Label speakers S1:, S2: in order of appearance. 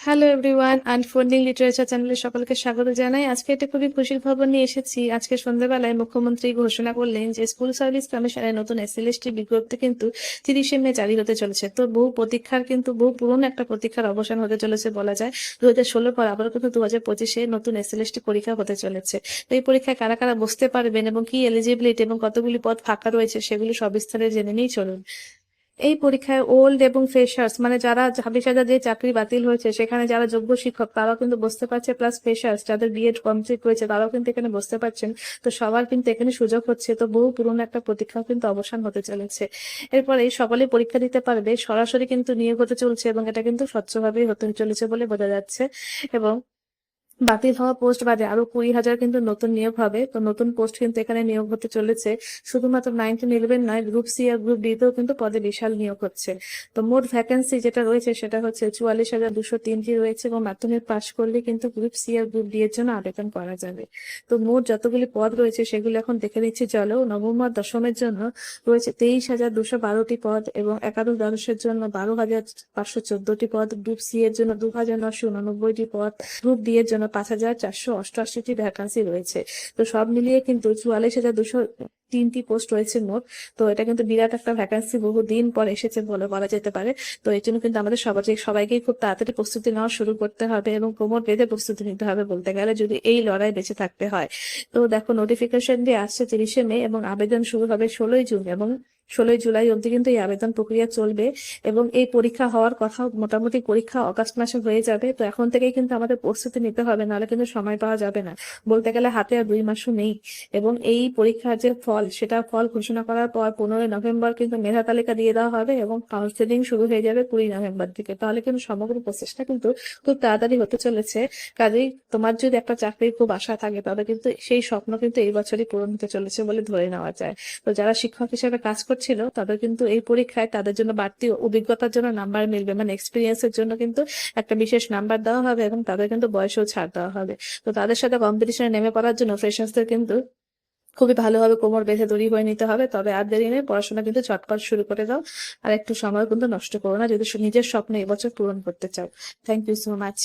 S1: Hello everyone unfolding literature চ্যানেলে সকলকে স্বাগত জানাই। আজকে একটা খুবই খুশির খবর নিয়ে এসেছি। আজকে সন্ধ্যাবেলায় মুখ্যমন্ত্রী ঘোষণা করলেন যে, স্কুল সার্ভিস কমিশনের নতুন এসএলএসটি বিজ্ঞপ্তি কিন্তু তিরিশে মে জারি হতে চলেছে। তো বহু প্রতীক্ষার কিন্তু, বহু পুরনো একটা প্রতীক্ষার অবসান হতে চলেছে বলা যায়। দু হাজার ষোলোর পর আবারও কিন্তু দু হাজার পঁচিশে নতুন এসএলএসটি পরীক্ষা হতে চলেছে। তো এই পরীক্ষায় কারা কারা বসতে পারবেন এবং কি এলিজিবিলিটি এবং কতগুলি পদ ফাঁকা রয়েছে সেগুলি সবিস্তারে জেনে নিয়েই চলুন। এই পরীক্ষায় ওল্ড এবং ফ্রেশার্স মানে যারা ছাব্বিশ হাজার যে চাকরি বাতিল হয়েছে, সেখানে যারা যোগ্য শিক্ষক, তারাও কিন্তু বসতে পারছে প্লাস ফ্রেশার্স যাদের বিএড কমপ্লিট হয়েছে, তারাও কিন্তু এখানে বসতে পারছেন। তো সবার কিন্তু এখানে সুযোগ হচ্ছে। তো বহু পুরনো একটা প্রতীক্ষা কিন্তু অবসান হতে চলেছে। এরপরে সকলে পরীক্ষা দিতে পারবে, সরাসরি কিন্তু নিয়োগ হতে চলছে এবং এটা কিন্তু স্বচ্ছভাবেই হতে চলেছে বলে বোঝা যাচ্ছে। এবং বাতিল হওয়া পোস্ট বাদে আরও কুড়ি হাজার কিন্তু নতুন নিয়োগ হবে। তো নতুন পোস্ট কিন্তু এখানে নিয়োগ হতে চলেছে। শুধুমাত্র নাইনটিন ইলেভেন নয় গ্রুপ সি আর গ্রুপ ডি তেও কিন্তু পদে বিশাল নিয়োগ হচ্ছে। তো মোট ভ্যাকেন্সি যেটা রয়েছে সেটা হচ্ছে চুয়াল্লিশ হাজার দুশো তিনটি রয়েছে এবং মাধ্যমিক পাশ করলে কিন্তু গ্রুপ সি আর গ্রুপ ডি এর জন্য আবেদন করা যাবে। তো মোট যতগুলি পদ রয়েছে সেগুলো এখন দেখে নিচ্ছি। চলো, নবম আর দশমের জন্য রয়েছে তেইশ হাজার দুশো বারোটি পদ এবং একাদশ দ্বাদশের জন্য বারো হাজার পাঁচশো চোদ্দটি পদ। গ্রুপ সি এর জন্য দু হাজার নশো উননব্বইটি পদ। গ্রুপ ডি এর জন্য পাঁচ হাজার চারশো অষ্টআশিটি ভ্যাকান্সি রয়েছে। তো সব মিলিয়ে কিন্তু চুয়াল্লিশ হাজার দুশো তিনটি পোস্ট রয়েছে মোট। তো এটা কিন্তু বিরাট একটা ভ্যাকান্সি বহু দিন পর এসেছে বলে বলা যেতে পারে। তো এই জন্য কিন্তু আমাদের সবাই সবাইকেই খুব তাড়াতাড়ি প্রস্তুতি নেওয়া শুরু করতে হবে এবং কোমর বেঁধে প্রস্তুতি নিতে হবে বলতে গেলে যদি এই লড়াই বেঁচে থাকতে হয়। তো দেখো নোটিফিকেশন দিয়ে আসছে তিরিশে মে এবং আবেদন শুরু হবে ষোলোই জুন এবং ষোলোই জুলাই অবধি কিন্তু এই আবেদন প্রক্রিয়া চলবে এবং এই পরীক্ষা হওয়ার কথা মোটামুটি পরীক্ষা অগাস্ট মাসে হয়ে যাবে। তো এখন থেকেই কিন্তু আমাদের প্রস্তুতি নিতে হবে, নাহলে কিন্তু সময় পাওয়া যাবে না। বলতে গেলে হাতে আর দুই মাসও নেই এবং এই পরীক্ষার যে ফল, সেটা ফল ঘোষণা করার পর পনেরোই নভেম্বর কিন্তু মেধা তালিকা দিয়ে দেওয়া হবে এবং কাউন্সেলিং শুরু হয়ে যাবে কুড়ি নভেম্বর থেকে তাহলে কিন্তু সমগ্র প্রচেষ্টা কিন্তু খুব তাড়াতাড়ি হতে চলেছে। কাজেই তোমার যদি একটা চাকরির খুব আশা থাকে, তবে কিন্তু সেই স্বপ্ন কিন্তু এই বছরই পূরণ হতে চলেছে বলে ধরে নেওয়া যায়। তো যারা শিক্ষক হিসেবে কাজ করছিল তাদের কিন্তু এই পরীক্ষায় তাদের জন্য বাড়তি অভিজ্ঞতার জন্য নাম্বার মিলবে। মানে এক্সপিরিয়েন্সের জন্য কিন্তু একটা বিশেষ নাম্বার দেওয়া হবে এবং তাদের কিন্তু বয়সেও ছাড় দেওয়া হবে। তো তাদের সাথে কম্পিটিশনে নেমে পড়ার জন্য ফ্রেশার্সদের কিন্তু খুবই ভালোভাবে কোমর বেঁধে তৈরি হয়ে নিতে হবে। তবে আর দেরি নেই, পড়াশোনা কিন্তু চটপট শুরু করে দাও। আর একটু সময় কিন্তু নষ্ট করো না, যদি নিজের স্বপ্ন এবছর পূরণ করতে চাও। Thank you so much